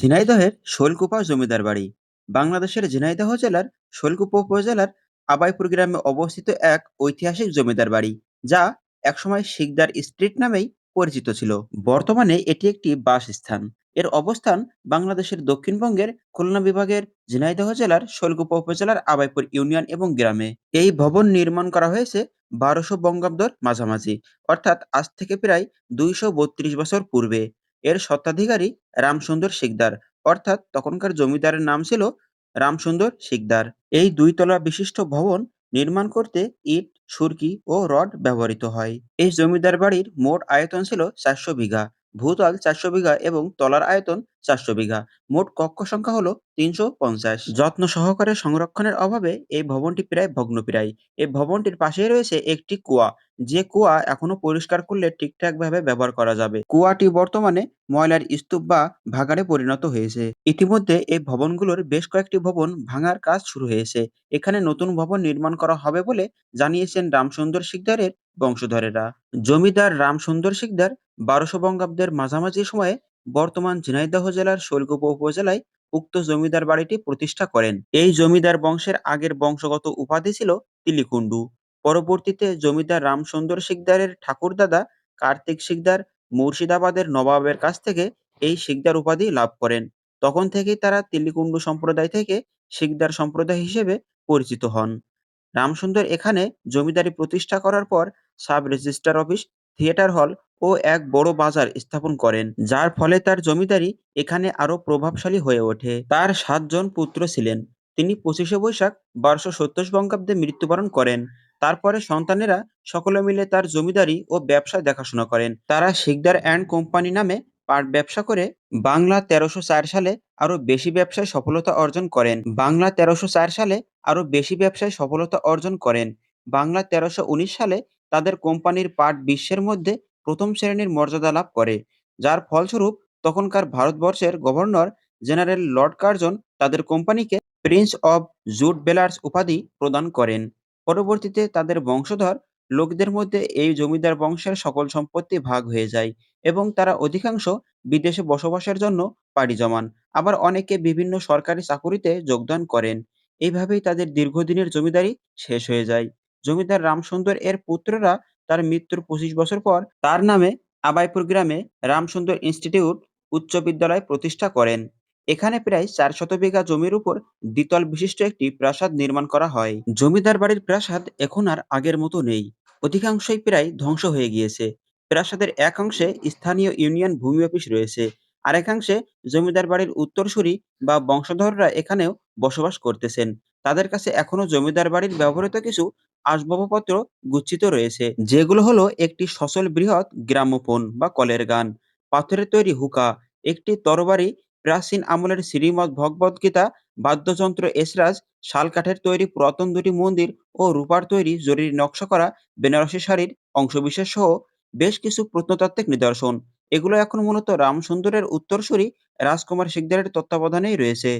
ঝিনাইদহের শৈলকুপা জমিদার বাড়ি। বাংলাদেশের ঝিনাইদহ জেলার শৈলকুপা উপজেলার আবাইপুর গ্রামে অবস্থিত এক ঐতিহাসিক জমিদার বাড়ি, যা একসময় শিকদার স্ট্রিট নামেই পরিচিত ছিল। বর্তমানে এটি একটি বাসস্থান। এর অবস্থান বাংলাদেশের দক্ষিণবঙ্গের খুলনা বিভাগের ঝিনাইদহ জেলার শৈলকুপা উপজেলার আবাইপুর ইউনিয়ন এবং গ্রামে। এই ভবন নির্মাণ করা হয়েছে বারোশো বঙ্গাব্দর মাঝামাঝি, অর্থাৎ আজ থেকে প্রায় দুইশো বত্রিশ বছর পূর্বে। এর স্বত্বাধিকারী রামসুন্দর শিকদার। অর্থাৎ তখনকার জমিদারের নাম ছিল রামসুন্দর শিকদার। এই দুই তলা বিশিষ্ট ভবন নির্মাণ করতে ইট, সুরকি ও রড ব্যবহৃত হয়। এই জমিদার বাড়ির মোট আয়তন ছিল চারশো বিঘা। ভূতল চারশো বিঘা এবং তলার আয়তন চারশো বিঘা। মোট কক্ষ সংখ্যা হলো তিনশো পঞ্চাশ। যত্ন সহকারে সংরক্ষণের অভাবে এই ভবনটি প্রায় ভগ্নপ্রায়। এই ভবনটির পাশেই রয়েছে একটি কুয়া। যে কুয়া এখনও পরিষ্কার করলে ঠিকঠাক ভাবে ব্যবহার করা যাবে। কুয়াটি বর্তমানে ময়লার স্তূপ বা ভাগাড়ে পরিণত হয়েছে। ইতিমধ্যে এই ভবনগুলোর বেশ কয়েকটি ভবন ভাঙার কাজ শুরু হয়েছে। এখানে নতুন ভবন নির্মাণ করা হবে বলে জানিয়েছেন রামসুন্দর শিকদারের বংশধরেরা। জমিদার রামসুন্দর শিকদার বারোশো বঙ্গাব্দের মাঝামাঝি সময়ে বর্তমান ঝিনাইদহ জেলার শৈলকুপা উপজেলায় উক্ত জমিদার বাড়িটি প্রতিষ্ঠা করেন। এই জমিদার বংশের আগের বংশগত উপাধি ছিল তিলিকুন্ডু পরবর্তীতে জমিদার রামসুন্দর শিকদারের ঠাকুরদাদা কার্তিক শিকদার মুর্শিদাবাদের নবাবের কাছ থেকে এই শিকদার উপাধি লাভ করেন। তখন থেকেই তারা তিলিকুন্ডু সম্প্রদায় থেকে শিকদার সম্প্রদায় হিসেবে পরিচিত হন। রামসুন্দর এখানে জমিদারি প্রতিষ্ঠা করার পর সাব রেজিস্ট্রার অফিস, থিয়েটার হল ও এক বড় বাজার স্থাপন করেন। যার ফলে তার জমিদারি এখানে আরও প্রভাবশালী হয়ে ওঠে। তার সাতজন পুত্র ছিলেন। তিনি পঁচিশে বৈশাখ বারোশো সত্তর বঙ্গাব্দে মৃত্যুবরণ করেন। তারপরে সন্তানেরা সকলে মিলে তার জমিদারি ও ব্যবসা দেখাশোনা করেন। তারা শিকদার অ্যান্ড কোম্পানি নামে পাট ব্যবসা করে বাংলা তেরোশো সালে আরও বেশি ব্যবসায় সফলতা অর্জন করেন। বাংলা তেরোশো সালে আরও বেশি ব্যবসায় সফলতা অর্জন করেন। বাংলা তেরোশো সালে তাদের কোম্পানির পাট বিশ্বের মধ্যে প্রথম শ্রেণির মর্যাদা লাভ করে। যার ফলস্বরূপ তখনকার ভারতবর্ষের গভর্নর জেনারেল লর্ড কার্জন তাদের কোম্পানিকে প্রিন্স অব জুট বেলার্স উপাধি প্রদান করেন। পরবর্তীতে তাদের বংশধর লোকদের মধ্যে এই জমিদার বংশের সকল সম্পত্তি ভাগ হয়ে যায় এবং তারা অধিকাংশ বিদেশে বসবাসের জন্য পাড়ি জমান। আবার অনেকে বিভিন্ন সরকারি চাকুরিতে যোগদান করেন। এইভাবেই তাদের দীর্ঘদিনের জমিদারি শেষ হয়ে যায়। জমিদার রামসুন্দর এর পুত্ররা তার মৃত্যুর পঁচিশ বছর পর তার নামে আবাইপুর গ্রামে রামসুন্দর ইনস্টিটিউট উচ্চ বিদ্যালয় প্রতিষ্ঠা করেন। এখানে প্রায় চার শত বিঘা জমির উপর দ্বিতল বিশিষ্ট একটি প্রাসাদ নির্মাণ করা হয়। জমিদার বাড়ির প্রাসাদ এখন আর আগের মতো নেই। অধিকাংশই প্রায় ধ্বংস হয়ে গিয়েছে। প্রাসাদের এক অংশে স্থানীয় ইউনিয়ন ভূমি অফিস রয়েছে। আর একাংশে জমিদার বাড়ির উত্তরসূরি বা বংশধররা এখানেও বসবাস করতেছেন। তাদের কাছে এখনও জমিদার বাড়ির ব্যবহৃত কিছু আসবাবপত্র গুচ্ছিত রয়েছে, যেগুলো হলো একটি সচল বৃহৎ গ্রামোফোন বা কলের গান, পাথরের তৈরি হুকা, একটি তরবারি প্রাচীন আমলের শ্রীমদ ভগবদ গীতা, বাদ্যযন্ত্র এসরাজ, শালকাঠের তৈরি পুরাতন দুটি মন্দির ও রূপার তৈরি জরির নকশা করা বেনারসি শাড়ির অংশবিশেষ সহ বেশ কিছু প্রত্নতাত্ত্বিক নিদর্শন। এগুলো এখন মূলত রামসুন্দরের উত্তরসূরি রাজকুমার শিকদারের তত্ত্বাবধানেই রয়েছে।